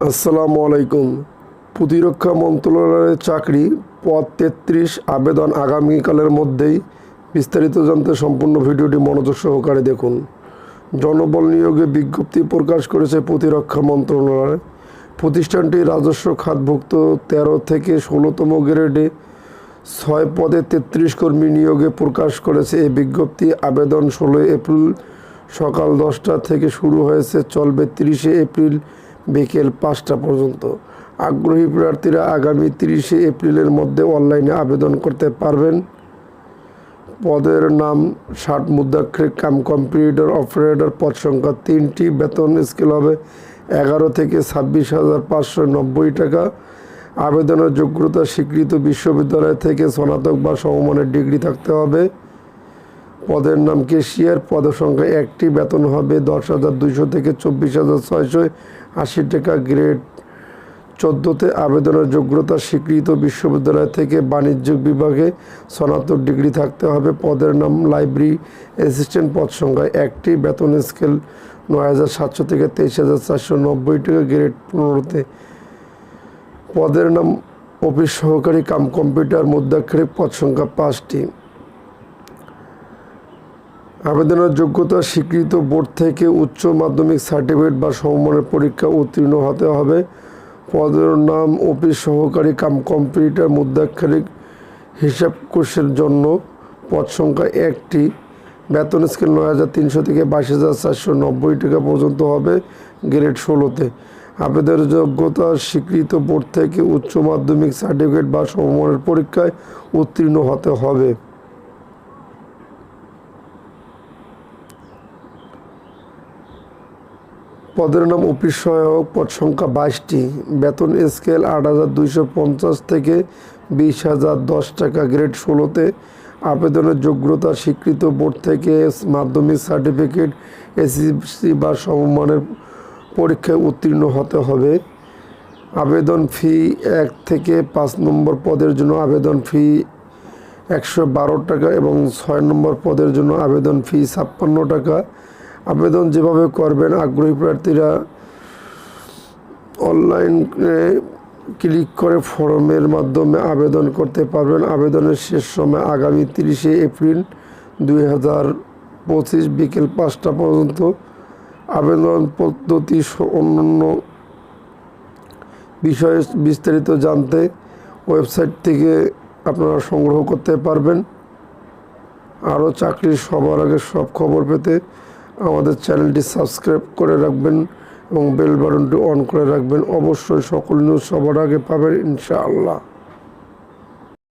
আসসালামু আলাইকুম। প্রতিরক্ষা মন্ত্রণালয়ের চাকরি পদ তেত্রিশ আবেদন আগামীকালের মধ্যেই বিস্তারিত জানতে সম্পূর্ণ ভিডিওটি মনোযোগ সহকারে দেখুন। জনবল নিয়োগে বিজ্ঞপ্তি প্রকাশ করেছে প্রতিরক্ষা মন্ত্রণালয়। প্রতিষ্ঠানটি রাজস্ব খাতভুক্ত তেরো থেকে ষোলোতম গ্রেডে ছয় পদে তেত্রিশ কর্মী নিয়োগে প্রকাশ করেছে। এই বিজ্ঞপ্তি আবেদন ষোলোই এপ্রিল সকাল দশটা থেকে শুরু হয়েছে। চলবে তিরিশে এপ্রিল বিকেল পাঁচটা পর্যন্ত। আগ্রহী প্রার্থীরা আগামী তিরিশে এপ্রিলের মধ্যে অনলাইনে আবেদন করতে পারবেন। পদের নাম ষাট মুদ্রাক্ষরিক কাম কম্পিউটার অপারেটর, পদ সংখ্যা তিনটি, বেতন স্কেল হবে এগারো থেকে ছাব্বিশ হাজার পাঁচশো নব্বই টাকা। আবেদনের যোগ্যতা স্বীকৃত বিশ্ববিদ্যালয় থেকে স্নাতক বা সমমানের ডিগ্রি থাকতে হবে। পদের নাম কেশিয়ার। পদের সংখ্যা একটি, বেতন হবে দশ হাজার দুইশো থেকে চব্বিশ হাজার ছয়শো আশি টাকা। গ্রেড চোদ্দোতে আবেদনের যোগ্যতা স্বীকৃত বিশ্ববিদ্যালয় থেকে বাণিজ্য বিভাগে স্নাতক ডিগ্রি থাকতে হবে। পদের নাম লাইব্রেরি অ্যাসিস্ট্যান্ট পদ সংখ্যা একটি, বেতন স্কেল নয় হাজার সাতশো থেকে তেইশ হাজার চারশো নব্বই টাকা। গ্রেড পনেরোতে পদের নাম অফিস সহকারী কাম কম্পিউটার মুদ্রাক্ষরিক পদ সংখ্যা পাঁচটি। আবেদনের যোগ্যতা স্বীকৃত বোর্ড থেকে উচ্চ মাধ্যমিক সার্টিফিকেট বা সমমানের পরীক্ষা উত্তীর্ণ হতে হবে। পদের নাম, অফিস সহকারী, কাম কম্পিউটার, মুদ্রাক্ষরিক হিসাব কোষের জন্য পদ সংখ্যা একটি। বেতন স্কেল নয় হাজার তিনশো থেকে বাইশ হাজার চারশো নব্বই টাকা পর্যন্ত হবে গ্রেড ষোলোতে। আবেদনের যোগ্যতা স্বীকৃত বোর্ড থেকে উচ্চ মাধ্যমিক সার্টিফিকেট বা সমমানের পরীক্ষায় উত্তীর্ণ হতে হবে। পদের নাম অফিস সহায়ক, পদ সংখ্যা বাইশটি। বেতন স্কেল আট হাজার দুইশো পঞ্চাশ থেকে বিশ হাজার দশ টাকা, গ্রেড ষোলোতে। আবেদনের যোগ্যতা স্বীকৃত বোর্ড থেকে মাধ্যমিক সার্টিফিকেট, এসএসসি বা সমমানের পরীক্ষায় উত্তীর্ণ হতে হবে। আবেদন ফি এক থেকে পাঁচ নম্বর পদের জন্য আবেদন ফি একশো বারো টাকা এবং ছয় নম্বর পদের জন্য আবেদন ফি ছাপ্পান্ন টাকা। আবেদন যেভাবে করবেন, আগ্রহী প্রার্থীরা অনলাইনে ক্লিক করে ফর্মের মাধ্যমে আবেদন করতে পারবেন। আবেদনের শেষ সময় আগামী তিরিশে এপ্রিল দুই হাজার পঁচিশ বিকেল পাঁচটা পর্যন্ত আবেদন পদ্ধতি অন্যান্য বিষয়ে বিস্তারিত জানতে ওয়েবসাইট থেকে আপনারা সংগ্রহ করতে পারবেন। আরও চাকরির সবার আগে সব খবর পেতে আমাদের চ্যানেলটি সাবস্ক্রাইব করে রাখবেন এবং বেল বাটনটি অন করে রাখবেন। অবশ্যই সকল নিউজ সবার আগে পাবেন, ইনশাআল্লাহ।